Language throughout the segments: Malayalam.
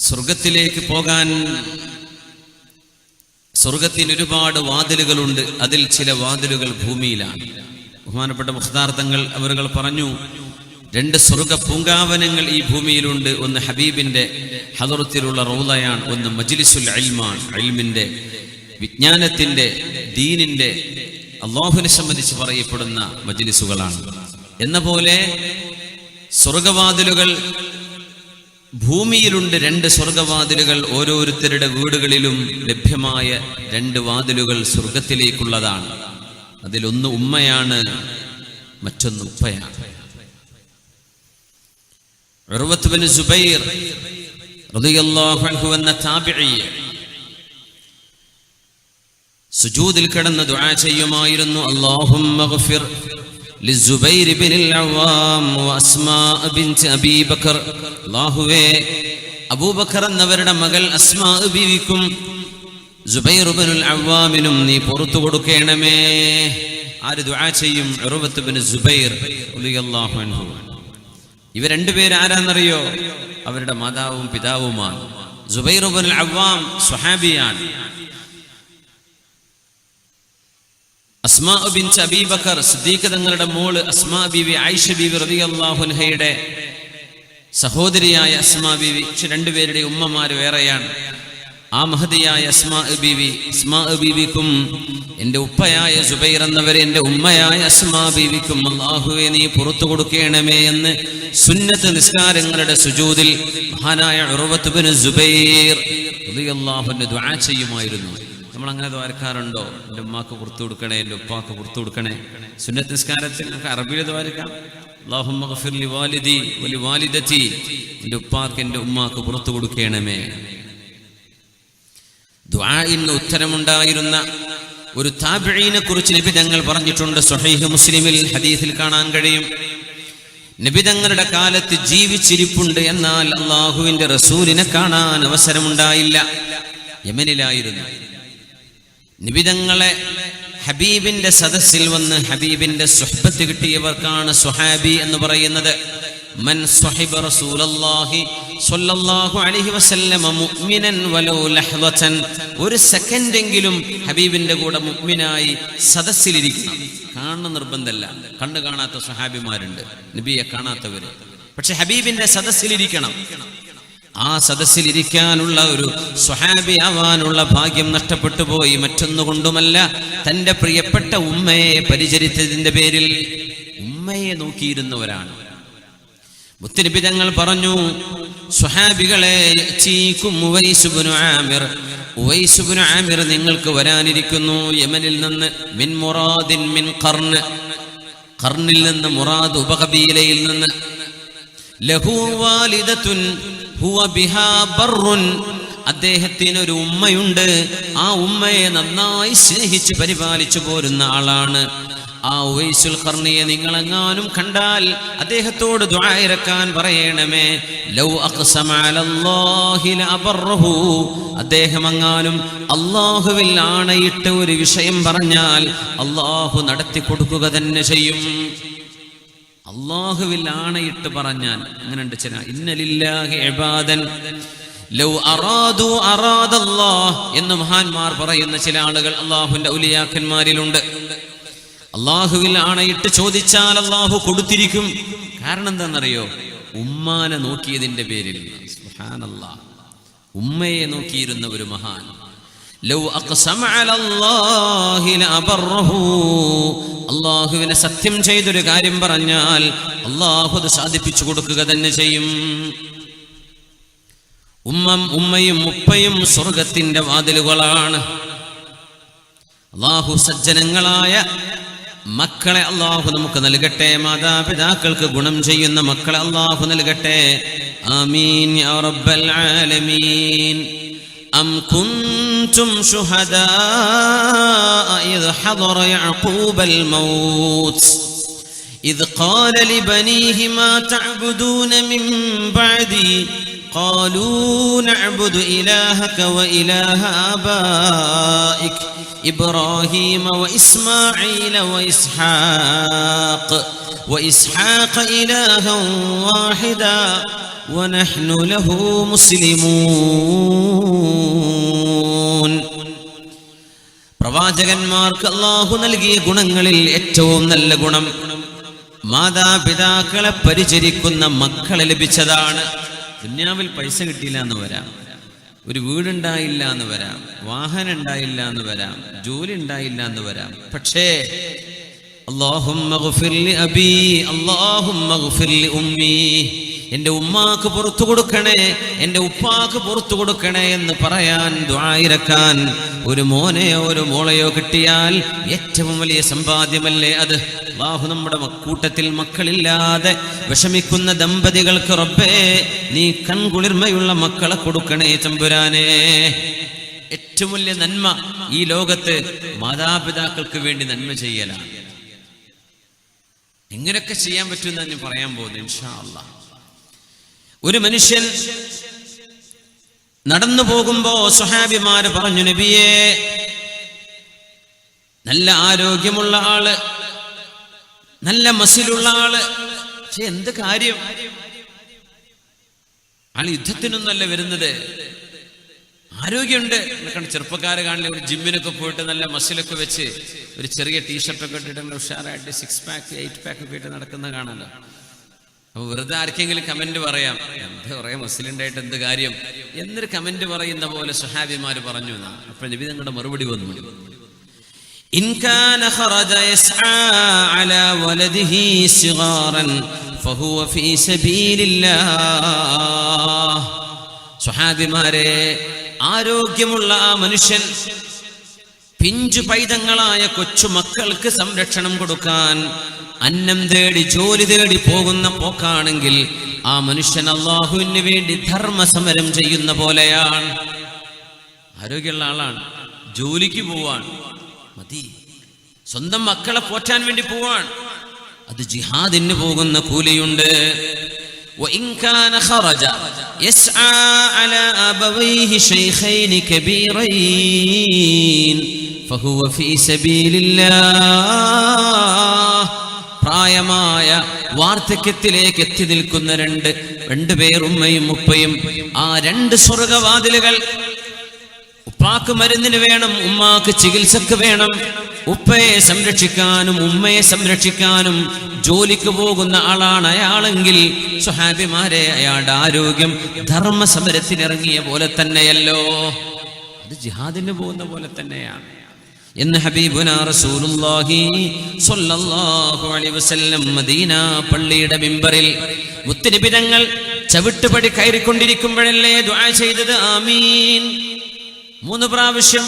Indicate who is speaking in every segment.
Speaker 1: സ്വർഗത്തിലേക്ക് പോകാൻ സ്വർഗത്തിന് ഒരുപാട് വാതിലുകളുണ്ട്. അതിൽ ചില വാതിലുകൾ ഭൂമിയിലാണ്. ബഹുമാനപ്പെട്ട മുഖ്താർത്ഥങ്ങൾ അവരുകൾ പറഞ്ഞു രണ്ട് സ്വർഗ പൂങ്കാവനങ്ങൾ ഈ ഭൂമിയിലുണ്ട്. ഒന്ന് ഹബീബിന്റെ ഹദറത്തിലുള്ള റൗലയാണ് ഒന്ന് മജ്ലിസുൽ അൽമാൻ അൽമിന്റെ വിജ്ഞാനത്തിന്റെ ദീനിന്റെ അള്ളാഹുവിനെ സംബന്ധിച്ച് പറയപ്പെടുന്ന മജ്ലിസുകളാണ്. എന്ന പോലെ സ്വർഗവാതിലുകൾ ഭൂമിയിലുണ്ട് രണ്ട് സ്വർഗവാതിലുകൾ. ഓരോരുത്തരുടെ വീടുകളിലും ലഭ്യമായ രണ്ട് വാതിലുകൾ സ്വർഗത്തിലേക്കുള്ളതാണ്. അതിലൊന്ന് ഉമ്മയാണ് മറ്റൊന്ന് ഉപ്പയാണ്. ഉർവത്ത് ബിൻ സുബൈർ സുജൂദിൽ കിടന്ന് ദുആ ചെയ്യുമായിരുന്നു അല്ലാഹുമ്മ ഗഫിർ للزبير بن العوام وأسماء بنت أبي بكر അല്ലാഹുവേ അബൂബക്കർ എന്നവരുടെ മകൾ അസ്മാ ബീവിക്കും സുബൈർ ബിനുൽ അവ്വാമിനും നീ പുറത്തു കൊടുക്കണമേ ആര് ദുആ ചെയ്യും ഉർവത്ത് ബിൻ സുബൈർ റളിയല്ലാഹു അൻഹു ഇവ രണ്ടുപേര് ആരാന്നറിയോ അവരുടെ മാതാവും പിതാവുമാണ് സുബൈർ ബിൻ അവ്വാം സ്വഹാബിയാണ് അസ്മാ ബിൻ അബീബക്കർ സിദ്ദീഖ് തങ്ങളുടെ മോൾ അസ്മാ ബിവി ആയിഷ ബിവി റളിയല്ലാഹു അൻഹയുടെ സഹോദരിയായ അസ്മാ ബിവി പക്ഷെ രണ്ടുപേരുടെ ഉമ്മമാര് വേറെയാണ്. ആ മഹതിയായ അസ്മാ ബിവി അസ്മാ ബീവിക്കും എന്റെ ഉപ്പയായ സുബൈർ എന്നവരെ എന്റെ ഉമ്മയായ അസ്മാ ബീവിക്കും അള്ളാഹുവെ നീ പുറത്തു കൊടുക്കണമേ എന്ന് സുന്നത്ത് നിസ്കാരങ്ങളുടെ സുജൂദിൽ മഹാനായ ഉറവത്തുബിന് സുബൈർ റളിയല്ലാഹുവിന് ദുആ ചെയ്യുമായിരുന്നു. നമ്മൾ അങ്ങനെ ദ്വാരക്കാറുണ്ടോ? എന്റെ ഉമ്മാക്ക് പുറത്തു കൊടുക്കണേ എന്റെ ഉപ്പാക്ക് പുറത്തു കൊടുക്കണേ. സുന്നത്ത് നിസ്കാരത്തിൽ നമുക്ക് അറബിയിൽ ദ്വാരക്കാം. ഗഫിർ വാലിദി വലി വാലിദത്തി എന്റെ ഉപ്പാക്ക് എന്റെ ഉമ്മാക്ക് പുറത്തു കൊടുക്കണമേ. ദ്വാഇന് ഉത്തരമുണ്ടായിരുന്ന ഒരു താബിഈനെ കുറിച്ച് നബി തങ്ങൾ പറഞ്ഞിട്ടുണ്ട്. സ്വഹീഹ് മുസ്ലിമിൽ ഹദീസിൽ കാണാൻ കഴിയും. നബി തങ്ങളുടെ കാലത്ത് ജീവിച്ചിരിപ്പുണ്ട് എന്നാൽ അള്ളാഹുവിന്റെ റസൂലിനെ കാണാൻ അവസരമുണ്ടായില്ല. യമനിലായിരുന്നു. നിബിതങ്ങളെ ഹബീബിന്റെ സദസ്സിൽ വന്ന് ഹബീബിന്റെ സുഹബത്ത് കിട്ടിയവർക്കാണ് സുഹാബി എന്ന് പറയുന്നത്. മൻ സ്വഹിബ റസൂലല്ലാഹി സ്വല്ലല്ലാഹു അലൈഹി വസല്ലമ മുഅ്മിനൻ വലൗ ലഹ്വതൻ ഒരു സെക്കൻഡെങ്കിലും ഹബീബിന്റെ കൂടെ മുഅ്മിനായി സദസ്സിലിരിക്കണം. കാണണം നിർബന്ധമല്ല കണ്ണു കാണാത്ത സ്വഹാബിമാരുണ്ട്. നബിയെ കാണാത്തവര്. പക്ഷെ ഹബീബിന്റെ സദസ്സിലിരിക്കണം. ആ സദസ്സിൽ ഇരിക്കാനുള്ള ഒരു സ്വഹാബി ആവാനുള്ള ഭാഗ്യം നഷ്ടപ്പെട്ടു പോയി. മറ്റൊന്നുകൊണ്ടുമല്ല തന്റെ പ്രിയപ്പെട്ട ഉമ്മയെ പരിചരിച്ചതിന്റെ പേരിൽ ഉമ്മയെ നോക്കിയിരുന്നവരാണ്. മുത്തരിപ്പി തങ്ങൾ പറഞ്ഞു സ്വഹാബികളെ ആമിർ ആമിർ നിങ്ങൾക്ക് വരാനിരിക്കുന്നു. യമനിൽ നിന്ന് മിൻ മുറാദിൻ മിൻ കർണ് കർണിൽ നിന്ന് മുറാദ് ഉപകബീലയിൽ നിന്ന് ലഹു വാലിദത്തുൻ ഹുവ ബിഹാ ബർറുൻ. അദ്ദേഹത്തിന് ഒരു ഉമ്മയുണ്ട്. ആ ഉമ്മയെ നന്നായി സ്നേഹിച്ച് പരിപാലിച്ചു പോരുന്ന ആളാണ്. ആ ഉവൈസുൽ ഖർണിയെ നിങ്ങളെങ്ങാനും കണ്ടാൽ അദ്ദേഹത്തോട് ദ്വായിരക്കാൻ പറയണമേ. ലൗ ലഅബറഹു അദ്ദേഹം എങ്ങാനും അള്ളാഹുവിൽ ആണയിട്ട് ഒരു വിഷയം പറഞ്ഞാൽ അള്ളാഹു നടത്തി കൊടുക്കുക തന്നെ ചെയ്യും. അള്ളാഹുവിൽ ആണയിട്ട് പറഞ്ഞാൽ അങ്ങനെയുണ്ട് ചില ഇന്നലില്ലാഹി ഇബാദൻ ലൗ അറാദു എന്ന് മഹാന്മാർ പറയുന്ന ചില ആളുകൾ അള്ളാഹുവിന്റെ ഉലിയാക്കന്മാരിലുണ്ട് അള്ളാഹുവിൽ ആണയിട്ട് ചോദിച്ചാൽ അള്ളാഹു കൊടുത്തിരിക്കും. കാരണം എന്താണെന്നറിയോ? ഉമ്മാനെ നോക്കിയതിന്റെ പേരിൽ ഉമ്മയെ നോക്കിയിരുന്ന ഒരു മഹാൻ ലൗ അഖ്സമ അലല്ലാഹി ലഅബറഹു അള്ളാഹുവിനെ സത്യം ചെയ്തൊരു കാര്യം പറഞ്ഞാൽ അള്ളാഹു അത് സാധിപ്പിച്ചു കൊടുക്കുക തന്നെ ചെയ്യും. ഉമ്മം ഉമ്മയും ഉപ്പയും സ്വർഗത്തിന്റെ വാതിലുകളാണ്. അള്ളാഹു സജ്ജനങ്ങളായ മക്കളെ അള്ളാഹു നമുക്ക് നൽകട്ടെ മാതാപിതാക്കൾക്ക് ഗുണം ചെയ്യുന്ന മക്കളെ അള്ളാഹു നൽകട്ടെ. ആമീൻ أم كنتم شهداء إذ حضر يعقوب الموت؟ إذ قال لبنيه ما تعبدون من بعدي؟ قالوا نعبد إلهك وإله آبائك إبراهيم وإسماعيل وإسحاق وإسحاق إلها واحدا. ونحن له مسلمون പ്രവാചകന്മാർക്ക് അള്ളാഹു നൽകിയ ഗുണങ്ങളിൽ ഏറ്റവും നല്ല ഗുണം മാതാപിതാക്കളെ പരിചരിക്കുന്ന മക്കളെ ലഭിച്ചതാണ് ദുന്യാവിൽ പൈസ കിട്ടിയില്ല എന്ന് വരാം ഒരു വീടുണ്ടായില്ല എന്ന് വരാം വാഹനം ഉണ്ടായില്ല എന്ന് വരാം ജോലി ഉണ്ടായില്ല എന്ന് വരാം പക്ഷേ അല്ലാഹുമ്മ ഗ്ഫിർ എന്റെ ഉമ്മാക്ക് പുറത്തു കൊടുക്കണേ എന്റെ ഉപ്പാക്ക് പുറത്തു കൊടുക്കണേ എന്ന് പറയാൻ ദ്വായിരക്കാൻ ഒരു മോനെയോ ഒരു മോളെയോ കിട്ടിയാൽ ഏറ്റവും വലിയ സമ്പാദ്യമല്ലേ അത്? അള്ളാഹു നമ്മുടെ കൂട്ടത്തിൽ മക്കളില്ലാതെ വിഷമിക്കുന്ന ദമ്പതികൾക്ക് റബ്ബേ നീ കൺകുളിർമയുള്ള മക്കളെ കൊടുക്കണേ തമ്പുരാനേ ഏറ്റവും വലിയ നന്മ ഈ ലോകത്ത് മാതാപിതാക്കൾക്ക് വേണ്ടി നന്മ ചെയ്യലാണ്. എങ്ങനെയൊക്കെ ചെയ്യാൻ പറ്റുമെന്ന് ഞാൻ പറയാൻ പോകുന്നു ഇൻഷാ അള്ളാഹ് ഒരു മനുഷ്യൻ നടന്നു പോകുമ്പോ സുഹാബിമാര് പറഞ്ഞു നബിയെ നല്ല ആരോഗ്യമുള്ള ആൾ നല്ല മസിലുള്ള ആൾ. പക്ഷെ എന്ത് കാര്യം? ആൾ യുദ്ധത്തിനൊന്നല്ല വരുന്നത്. ആരോഗ്യമുണ്ട്. എന്നൊക്കെ ചെറുപ്പക്കാരെ കാണില്ല ഒരു ജിമ്മിനൊക്കെ പോയിട്ട് നല്ല മസിലൊക്കെ വെച്ച് ഒരു ചെറിയ ടീഷർട്ടൊക്കെ ഇട്ടിട്ട് ഉഷാറായിട്ട് സിക്സ് പാക്ക് എയ്റ്റ് പാക്ക് ഒക്കെ ഇട്ട് നടക്കുന്ന കാണാലോ. അപ്പൊ വെറുതെ ആർക്കെങ്കിലും കമന്റ് പറയാം എന്ത് പറയാം മുസ്ലിണ്ടായിട്ട് എന്ത് കാര്യം എന്നൊരു കമന്റ് പറയുന്ന പോലെ സുഹാബിമാര് പറഞ്ഞു എന്നാ അപ്പൊ നബി നിങ്ങളുടെ മറുപടി വന്നു إن كان خرج يسعى على ولده صغارا فهو في سبيل الله സുഹാബിമാരെ ആരോഗ്യമുള്ള ആ മനുഷ്യൻ പിഞ്ചു പൈതങ്ങളായ കൊച്ചു മക്കൾക്ക് സംരക്ഷണം കൊടുക്കാൻ അന്നം തേടി ജോലി തേടി പോകുന്ന പോക്കാണെങ്കിൽ ആ മനുഷ്യൻ അള്ളാഹുവിന് വേണ്ടി ധർമ്മസമരം ചെയ്യുന്ന പോലെയാണ് ആരോഗ്യമുള്ള ആളാണ് ജോലിക്ക് പോവാൻ മതി സ്വന്തം മക്കളെ പോറ്റാൻ വേണ്ടി പോവാൻ അത് ജിഹാദിന് പോകുന്ന കൂലിയുണ്ട് وإن كان خرج يسعى على أبويه شيخين كبيرين فهو في سبيل الله പ്രായമായ വാർദ്ധക്യത്തിലേക്ക് എത്തി നിൽക്കുന്ന രണ്ട് രണ്ട് ഉമ്മയും ഉപ്പയും. ആ രണ്ട് സ്വർഗവാതിലുകൾ ഉപ്പാക്ക് മരുന്നിന് വേണം ഉമ്മാക്ക് ചികിത്സക്ക് വേണം. ഉപ്പയെ സംരക്ഷിക്കാനും ഉമ്മയെ സംരക്ഷിക്കാനും ജോലിക്ക് പോകുന്ന ആളാണ് അയാളെങ്കിൽ സുഹാബിമാരെ അയാളുടെ ആരോഗ്യം ധർമ്മസമരത്തിനിറങ്ങിയ പോലെ തന്നെയല്ലോ. അത് ജിഹാദിന് പോകുന്ന പോലെ തന്നെയാണ്. എന്ന് ഹബീബുന റസൂലുള്ളാഹി സ്വല്ലല്ലാഹു അലൈഹി വസല്ലം മദീന പള്ളിയുടെ മിമ്പറിൽ മുത്തുനിബിതങ്ങൾ ചവിട്ടുപടി കയറിക്കൊണ്ടിരിക്കുമ്പോഴല്ലേ ദുആ ചെയ്തത്? ആമീൻ. മൂന്ന് പ്രാവശ്യം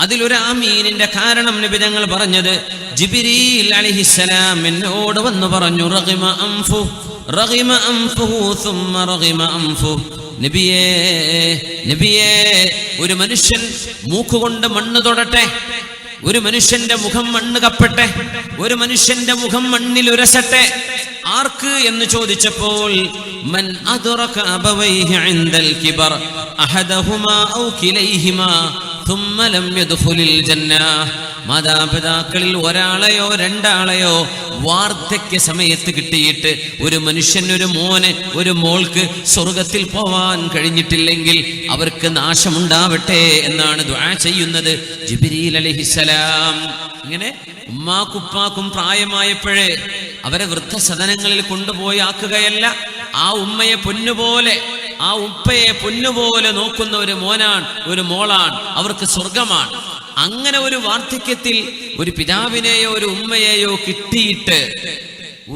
Speaker 1: അതിലൊരു ആമീനിന്റെ കാരണം നിബിതങ്ങൾ പറഞ്ഞത് ജിബിരിൽ അലിഹിസലാം എന്നോട് വന്നു പറഞ്ഞു റഹിമ അംഫു റഹിമ അംഫു സുമ്മ റഹിമ അംഫു. നബിയേ നബിയേ ഒരു മനുഷ്യൻ മൂക്കുകൊണ്ട് മണ്ണ് തൊടട്ടെ. ഒരു മനുഷ്യന്റെ മുഖം മണ്ണ് കപ്പട്ടെ ഒരു മനുഷ്യന്റെ മുഖം മണ്ണിൽ ഉരസട്ടെ ആർക്ക് എന്ന് ചോദിച്ചപ്പോൾ മൻ അദ്റക അബവൈഹി ഇൻദൽ കിബർ അഹദഹുമാ ഔ കിലൈഹിമാ ثم لم يدخل الجنة മാതാപിതാക്കളിൽ ഒരാളെയോ രണ്ടാളെയോ വാർദ്ധക്യ സമയത്ത് കിട്ടിയിട്ട് ഒരു മനുഷ്യൻ ഒരു മോന് ഒരു മോൾക്ക് സ്വർഗത്തിൽ പോവാൻ കഴിഞ്ഞിട്ടില്ലെങ്കിൽ അവർക്ക് നാശമുണ്ടാവട്ടെ എന്നാണ് ചെയ്യുന്നത്. ജിബിരിൽ അലഹിസലാം ഇങ്ങനെ ഉമ്മാക്കുപ്പാക്കും പ്രായമായപ്പോഴേ അവരെ വൃദ്ധസദനങ്ങളിൽ കൊണ്ടുപോയി ആക്കുകയല്ല ആ ഉമ്മയെ പൊന്നുപോലെ ആ ഉപ്പയെ പൊന്നുപോലെ നോക്കുന്ന ഒരു മോനാണ് ഒരു മോളാണ് അവർക്ക് സ്വർഗമാണ്. അങ്ങനെ ഒരു വാർദ്ധക്യത്തിൽ ഒരു പിതാവിനെയോ ഒരു ഉമ്മയെയോ കിട്ടിയിട്ട്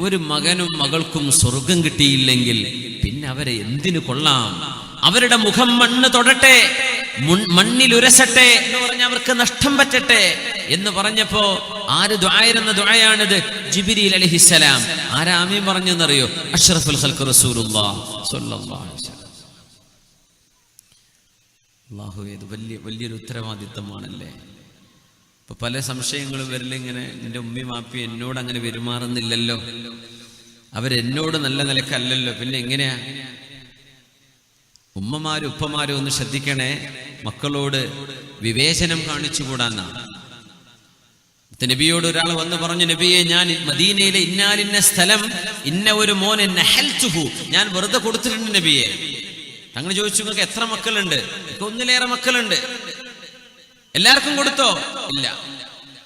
Speaker 1: ഒരു മകനും മകൾക്കും സ്വർഗം കിട്ടിയില്ലെങ്കിൽ പിന്നെ അവരെ എന്തിനു കൊള്ളാം? അവരുടെ മുഖം മണ്ണ് തൊടട്ടെ മണ്ണിൽ ഉരസട്ടെ എന്ന് പറഞ്ഞ അവർക്ക് നഷ്ടം പറ്റട്ടെ എന്ന് പറഞ്ഞപ്പോ ആര് ദ്വായിരുന്ന ദ്വായാണിത് ജിബിരി അലഹിസലാം പറഞ്ഞു പറഞ്ഞെന്നറിയോ? അഷ്റഫുൽ ഹൽക്ക് അള്ളാഹു ഇത് വലിയ വലിയൊരു ഉത്തരവാദിത്തമാണല്ലേ? ഇപ്പൊ പല സംശയങ്ങളും വരില്ല ഇങ്ങനെ. എന്റെ ഉമ്മി മാപ്പി എന്നോട് അങ്ങനെ പെരുമാറുന്നില്ലല്ലോ. അവരെന്നോട് നല്ല നിലക്കല്ലല്ലോ. പിന്നെ എങ്ങനെയാ? ഉമ്മമാരും ഉപ്പമാരും ഒന്ന് ശ്രദ്ധിക്കണേ. മക്കളോട് വിവേചനം കാണിച്ചുകൂടാന്നാണ് നബിയോട് ഒരാൾ വന്ന് പറഞ്ഞു നബിയെ ഞാൻ മദീനയിലെ ഇന്നാലിന്ന സ്ഥലം ഇന്ന ഒരു മോനെ നഹൽത്തുഹു ഞാൻ വെറുതെ കൊടുത്തിട്ടുണ്ട് നബിയെ. തങ്ങൾ ചോദിച്ചു നിങ്ങൾക്ക് എത്ര മക്കളുണ്ട്? ഒന്നിലേറെ മക്കളുണ്ട്. എല്ലാവർക്കും കൊടുത്തോ? ഇല്ല.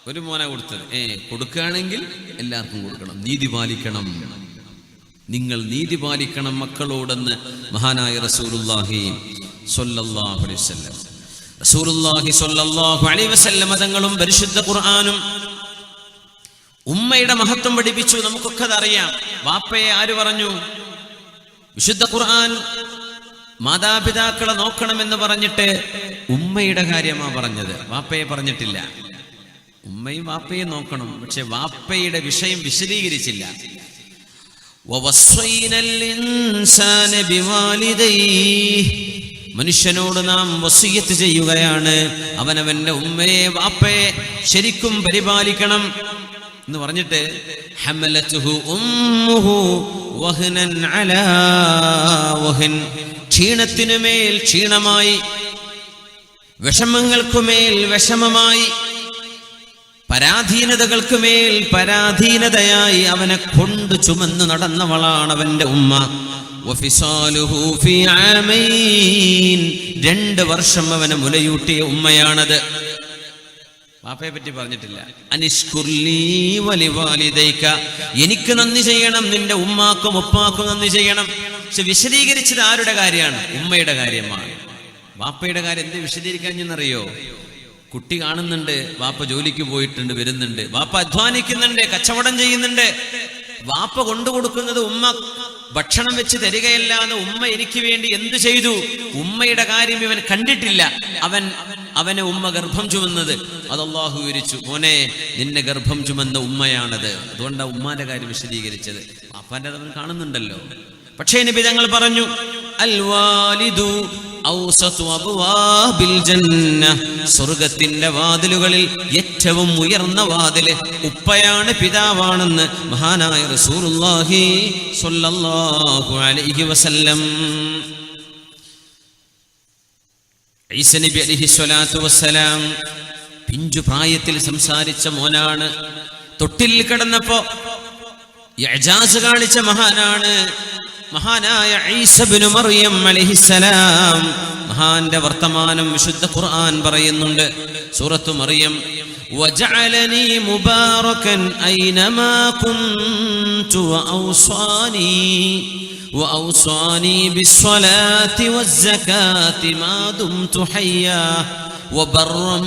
Speaker 1: ഒരു മോനെ കൊടുത്തത്. ഏ കൊടുക്കുകയാണെങ്കിൽ എല്ലാവർക്കും കൊടുക്കണം. നീതി പാലിക്കണം. നിങ്ങൾ നീതി പാലിക്കണം മക്കളോടെന്ന് മഹാനായ റസൂലുള്ളാഹി സ്വല്ലല്ലാഹു അലൈഹി വസല്ലം. റസൂലുള്ളാഹി സ്വല്ലല്ലാഹു അലൈഹി വസല്ലം തങ്ങളും പരിശുദ്ധ ഖുർആനും ഉമ്മയുടെ മഹത്വം പഠിപ്പിച്ചു. നമുക്കൊക്കെ അതറിയാം. വാപ്പയെ ആര് പറഞ്ഞു? വിശുദ്ധ ഖുർആൻ മാതാപിതാക്കളെ നോക്കണമെന്ന് പറഞ്ഞിട്ട് ഉമ്മയുടെ കാര്യമാ പറഞ്ഞത്. വാപ്പയെ പറഞ്ഞിട്ടില്ല. ഉമ്മയും വാപ്പയും നോക്കണം. പക്ഷെ വാപ്പയുടെ വിഷയം വിശദീകരിച്ചില്ല. മനുഷ്യനോട് നാം വസീയത്ത് ചെയ്യുകയാണ്. അവനവന്റെ ഉമ്മയെ വാപ്പയെ ശരിക്കും പരിപാലിക്കണം എന്ന് പറഞ്ഞിട്ട് ഹമലത്തുഹു ഉമ്മുഹു വഹ്നൻ അലാ വഹൻ. ക്ഷീണത്തിനുമേൽ ക്ഷീണമായി വിഷമങ്ങൾക്കുമേൽ വിഷമമായി പരാധീനതകൾക്കുമേൽ പരാധീനതയായി അവനെ കൊണ്ട് ചുമന്ന് നടന്നവളാണ് അവന്റെ ഉമ്മ. രണ്ട് വർഷം അവനെ മുലയൂട്ടിയ ഉമ്മയാണത്. പാപ്പയെ പറ്റി പറഞ്ഞിട്ടില്ല. അനിഷ്കുർലീ വലിവാലിതയ്ക്ക എനിക്ക് നന്ദി ചെയ്യണം നിന്റെ ഉമ്മാക്കും ഉപ്പാക്കും നന്ദി ചെയ്യണം. പക്ഷെ വിശദീകരിച്ചത് ആരുടെ കാര്യമാണ്? ഉമ്മയുടെ കാര്യമാണ്. വാപ്പയുടെ കാര്യം എന്ത് വിശദീകരിക്കാൻ എന്നറിയോ കുട്ടി കാണുന്നുണ്ട് വാപ്പ ജോലിക്ക് പോയിട്ടുണ്ട് വരുന്നുണ്ട്. വാപ്പ അധ്വാനിക്കുന്നുണ്ട് കച്ചവടം ചെയ്യുന്നുണ്ട്. വാപ്പ കൊണ്ടു കൊടുക്കുന്നത് ഉമ്മ ഭക്ഷണം വെച്ച് തരികയല്ലാതെ ഉമ്മ എനിക്ക് വേണ്ടി എന്ത് ചെയ്തു? ഉമ്മയുടെ കാര്യം ഇവൻ കണ്ടിട്ടില്ല. അവൻ അവനെ ഉമ്മ ഗർഭം ചുമന്നത്. അത് വിവരിച്ചു മോനെ നിന്നെ ഗർഭം ചുമന്ന ഉമ്മയാണത്. അതുകൊണ്ടാണ് ഉമ്മാന്റെ കാര്യം വിശദീകരിച്ചത്. വാപ്പാന്റെ അവൻ കാണുന്നുണ്ടല്ലോ. പക്ഷേ നബി തങ്ങൾ പറഞ്ഞു അൽ വാലിദു ഔസതു അബ്വാബിൽ ജന്ന സ്വർഗത്തിന്റെ വാതിലുകളിൽ ഏറ്റവും ഉയർന്ന വാതിൽ ഉപ്പയാണ് പിതാവാണെന്ന് മഹാനായ അലൈഹി വസല്ലം. ഈസ നബി അലൈഹി സ്വലാത്തു വസ്സലാം പിഞ്ചു പ്രായത്തിൽ സംസാരിച്ച മോനാണ്. തൊട്ടിൽ കിടന്നപ്പോ യജാസ് കാണിച്ച മഹാനാണ്. മഹാനായ ഈസബിനു മറിയം അലൈഹിസ്സലാം മഹാന്റെ വർത്തമാനം വിശുദ്ധ ഖുർആൻ പറയുന്നുണ്ട് സൂറത്തു മറിയം وجعلني مباركا أينما كنت وأوصاني وأوصاني بالصلاة والزكاة ما دمت حيا وبرا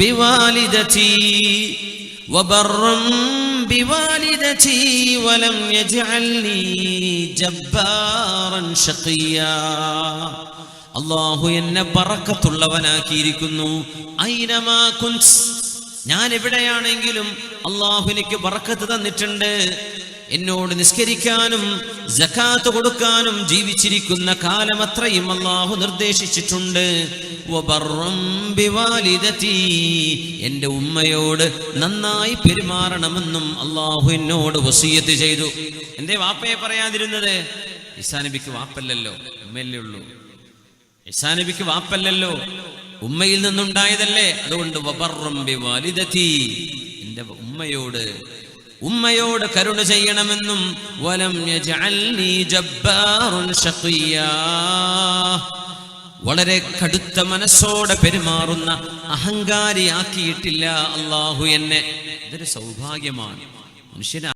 Speaker 1: بوالدتي وبرا بوالدتي ولم يجعلني جبارا شقيا അള്ളാഹു എന്നെ ബറക്കത്തുള്ളവനാക്കിയിരിക്കുന്നു ഐനമാ കുൻസ് ഞാൻ എവിടെയാണെങ്കിലും അള്ളാഹു എനിക്ക് ബറക്കത്ത് തന്നിട്ടുണ്ട് എന്നോട് നിസ്കരിക്കാനും ജക്കാത്ത് കൊടുക്കാനും ജീവിച്ചിരിക്കുന്ന കാലം അത്രയും അള്ളാഹു നിർദ്ദേശിച്ചിട്ടുണ്ട്. എന്റെ ഉമ്മയോട് നന്നായി പെരുമാറണമെന്നും അള്ളാഹു എന്നോട് വസീയത്ത് ചെയ്തു എന്തേ വാപ്പയെ പറയാതിരുന്നത് ഇസാനബിക്ക് വാപ്പല്ലല്ലോ ഉമ്മയല്ലേ ഉള്ളൂ ഇസാനബിക്ക് വാപ്പല്ലല്ലോ ഉമ്മയിൽ നിന്നുണ്ടായതല്ലേ അതുകൊണ്ട് വബർറം ബിവാലിദതി. എന്റെ ഉമ്മയോട് ഉമ്മയോട് കരുണ ചെയ്യണമെന്നും വലം. വളരെ കടുത്ത മനസ്സോടെ പെരുമാറുന്ന അഹങ്കാരിയാക്കിയിട്ടില്ല അള്ളാഹു എന്നെ ഇതൊരു സൗഭാഗ്യമാണ് മനുഷ്യന്